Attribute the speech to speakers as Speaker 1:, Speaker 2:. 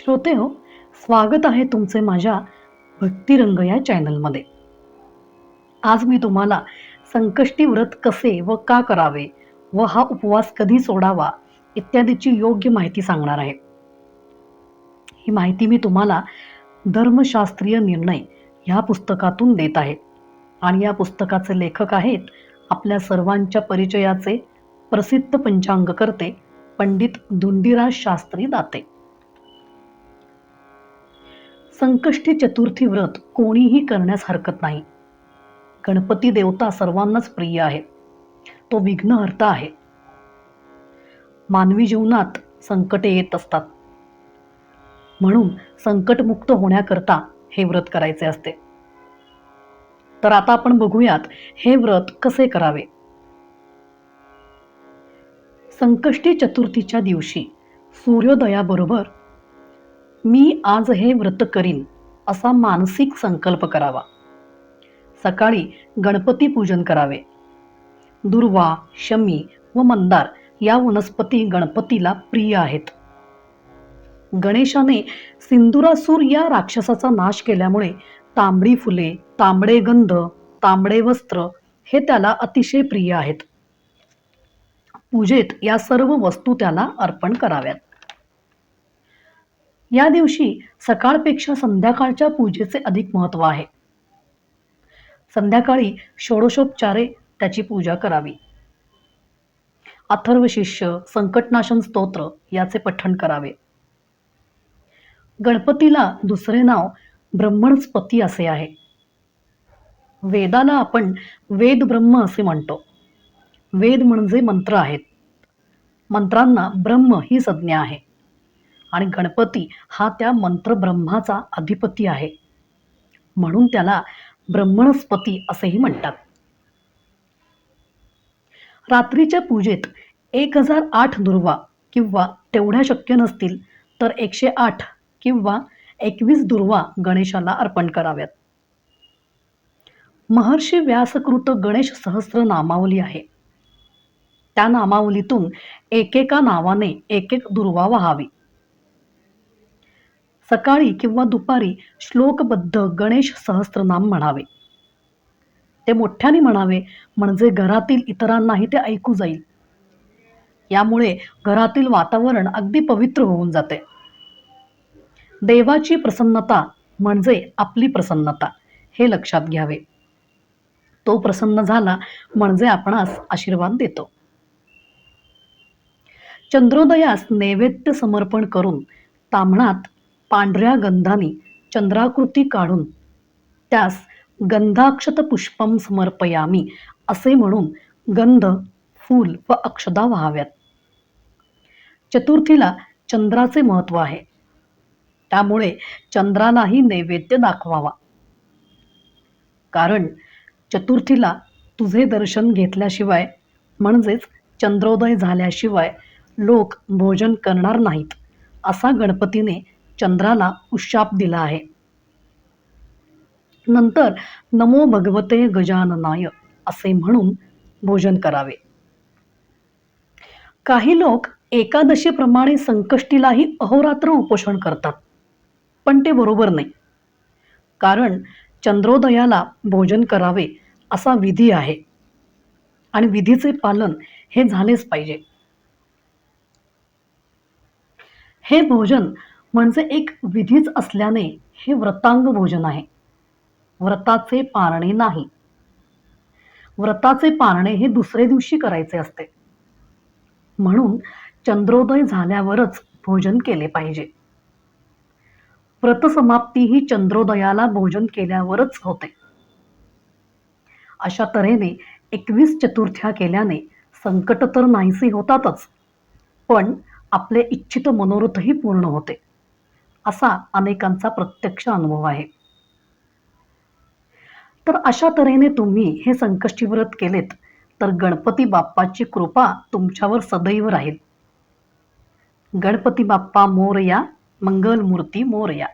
Speaker 1: श्रोते हो स्वागत आहे तुमचे माझ्या भक्तिरंग या चॅनलमध्ये. आज मी तुम्हाला संकष्टी व्रत कसे व का करावे व हा उपवास कधी सोडावा इत्यादीची योग्य माहिती सांगणार आहे. ही माहिती मी तुम्हाला धर्मशास्त्रीय निर्णय ह्या पुस्तकातून देत आहे आणि या पुस्तकाचे लेखक आहेत आपल्या सर्वांच्या परिचयाचे प्रसिद्ध पंचांगकर्ते पंडित धुंडीराज शास्त्री दाते. संकष्टी चतुर्थी व्रत कोणीही करण्यास हरकत नाही. गणपती देवता सर्वांनाच प्रिय आहे. तो विघ्नहर्ता आहे. मानवी जीवनात संकटे येत असतात. म्हणून संकटमुक्त होण्याकरता हे व्रत करायचे असते. तर आता आपण बघूयात हे व्रत कसे करावे? संकष्टी चतुर्थीच्या दिवशी सूर्योदयाबरोबर मी आज हे व्रत करीन असा मानसिक संकल्प करावा. सकाळी गणपती पूजन करावे. दुर्वा शमी व मंदार या वनस्पती गणपतीला प्रिय आहेत. गणेशाने सिंदुरासूर या राक्षसाचा नाश केल्यामुळे तांबडी फुले तांबडे गंध तांबडे वस्त्र हे त्याला अतिशय प्रिय आहेत. पूजेत या सर्व वस्तू त्याला अर्पण कराव्यात. या दिवशी सकाळपेक्षा संध्याकाळच्या पूजेचे अधिक महत्त्व आहे. संध्याकाळी षोडशोपचारे त्याची पूजा करावी. अथर्व शिष्य संकटनाशन स्तोत्र याचे पठण करावे. गणपतीला दुसरे नाव ब्रह्मणस्पती असे आहे. वेदाला आपण वेद ब्रह्म असे म्हणतो. वेद म्हणजे मंत्र आहेत. मंत्रांना ब्रह्म ही संज्ञा आहे. आणि गणपती हा त्या मंत्र ब्रह्माचा अधिपती आहे. म्हणून त्याला ब्रह्मणस्पती असेही म्हणतात. रात्रीच्या पूजेत एक हजार आठ दुर्वा किंवा तेवढ्या शक्य नसतील तर एकशे आठ किंवा एकवीस दुर्वा गणेशाला अर्पण कराव्यात. महर्षी व्यासकृत गणेश सहस्र नामावली आहे. त्या नामावलीतून एकेका नावाने एक एक दुर्वा व्हावी. सकाळी किंवा दुपारी श्लोकबद्ध गणेश सहस्त्रनाम म्हणावे. ते मोठ्याने म्हणावे म्हणजे घरातील इतरांनाही ते ऐकू जाईल. यामुळे घरातील वातावरण अगदी पवित्र होऊन जाते. देवाची प्रसन्नता म्हणजे आपली प्रसन्नता हे लक्षात घ्यावे. तो प्रसन्न झाला म्हणजे आपणास आशीर्वाद देतो. चंद्रोदयास नैवेद्य समर्पण करून ताम्हणात पांढऱ्या गंधाने चंद्राकृती काढून त्यास गंधाक्षत पुष्पम समर्पयामी असे म्हणून गंध फूल व अक्षदा व्हाव्यात. चतुर्थीला चंद्राचे महत्त्व आहे. त्यामुळे चंद्रालाही नैवेद्य दाखवावा. कारण चतुर्थीला तुझे दर्शन घेतल्याशिवाय म्हणजेच चंद्रोदय झाल्याशिवाय लोक भोजन करणार नाहीत असा गणपतीने चंद्राला उशाप दिला आहे. नंतर नमो भगवते गजाननाय असे म्हणून भोजन करावे. काही लोक एकादशीप्रमाणे संकष्टीलाही अहोरात्र उपोषण करतात पण ते बरोबर नाही. कारण चंद्रोदयाला भोजन करावे असा विधी आहे आणि विधीचे पालन हे झालेच पाहिजे. हे भोजन म्हणजे एक विधीच असल्याने हे व्रतांग भोजन आहे. व्रताचे पारणे नाही. व्रताचे पारणे हे दुसरे दिवशी करायचे असते. म्हणून चंद्रोदय झाल्यावरच भोजन केले पाहिजे. व्रतसमाप्ती ही चंद्रोदयाला भोजन केल्यावरच होते. अशा तऱ्हेने एकवीस चतुर्थ्या केल्याने संकट तर नाहीसे होतातच पण आपले इच्छित मनोरथही पूर्ण होते. असा अनेकांचा प्रत्यक्ष अनुभव आहे. तर अशा तऱ्हेने तुम्ही हे संकष्टी व्रत केलेत तर गणपती बाप्पाची कृपा तुमच्यावर सदैव राहील. गणपती बाप्पा मोरया मंगलमूर्ती मोरया.